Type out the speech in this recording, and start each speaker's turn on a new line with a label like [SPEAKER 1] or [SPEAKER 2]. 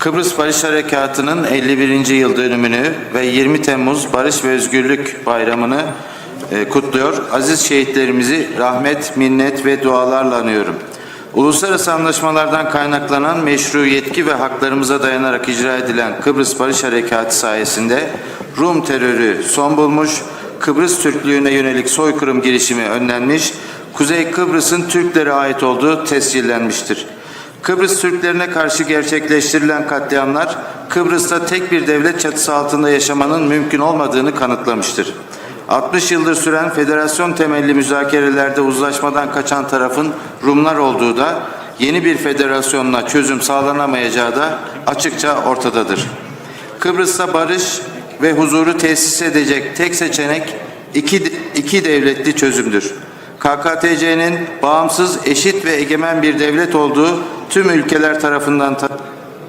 [SPEAKER 1] Kıbrıs Barış Harekatı'nın 51. yıl dönümünü ve 20 Temmuz Barış ve Özgürlük Bayramı'nı e, kutluyor. Aziz şehitlerimizi rahmet, minnet ve dualarla anıyorum. Uluslararası anlaşmalardan kaynaklanan meşru yetki ve haklarımıza dayanarak icra edilen Kıbrıs Barış Harekatı sayesinde Rum terörü son bulmuş, Kıbrıs Türklüğüne yönelik soykırım girişimi önlenmiş, Kuzey Kıbrıs'ın Türklere ait olduğu tescillenmiştir. Kıbrıs Türklerine karşı gerçekleştirilen katliamlar Kıbrıs'ta tek bir devlet çatısı altında yaşamanın mümkün olmadığını kanıtlamıştır. 60 yıldır süren federasyon temelli müzakerelerde uzlaşmadan kaçan tarafın Rumlar olduğu da yeni bir federasyonla çözüm sağlanamayacağı da açıkça ortadadır. Kıbrıs'ta barış ve huzuru tesis edecek tek seçenek iki, iki devletli çözümdür. KKTC'nin bağımsız, eşit ve egemen bir devlet olduğu tüm ülkeler tarafından ta-